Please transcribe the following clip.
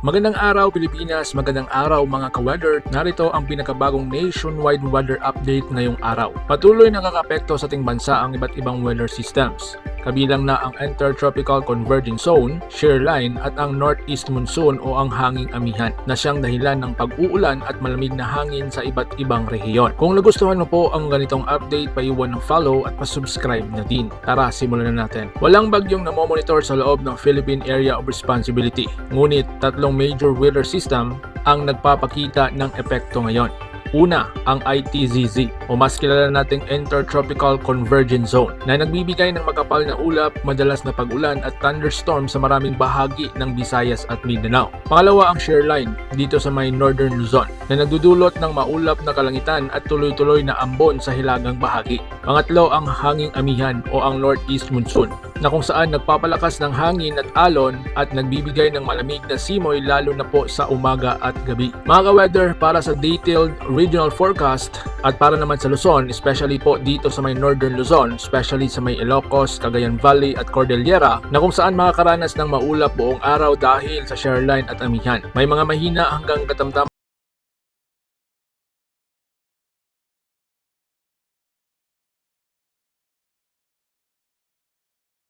Magandang araw Pilipinas, magandang araw mga ka-weather. Narito ang pinakabagong nationwide weather update ngayong araw. Patuloy nakakapekto sa ating bansa ang iba't ibang weather systems. Kabilang na ang Intertropical Convergence Zone, shear line at ang Northeast Monsoon o ang hanging amihan na siyang dahilan ng pag-uulan at malamig na hangin sa iba't ibang rehiyon. Kung nagustuhan mo po ang ganitong update, paiwan ng follow at pasubscribe na din. Tara, simulan na natin. Walang bagyong namomonitor sa loob ng Philippine Area of Responsibility. Ngunit tatlong major weather system ang nagpapakita ng epekto ngayon. Una, ang ITZZ o mas kilala nating Intertropical Convergence Zone na nagbibigay ng makapal na ulap, madalas na pag-ulan at thunderstorm sa maraming bahagi ng Visayas at Mindanao. Pangalawa ang shear line dito sa may Northern Luzon na nagdudulot ng maulap na kalangitan at tuloy-tuloy na ambon sa hilagang bahagi. Pangatlo ang hanging amihan o ang Northeast Monsoon na kung saan nagpapalakas ng hangin at alon at nagbibigay ng malamig na simoy lalo na po sa umaga at gabi. Mga ka-weather, para sa detailed regional forecast at para naman sa Luzon, especially po dito sa may Northern Luzon, especially sa may Ilocos, Cagayan Valley at Cordillera, na kung saan makakaranas ng maulap buong araw dahil sa shoreline at amihan. May mga mahina hanggang katamtam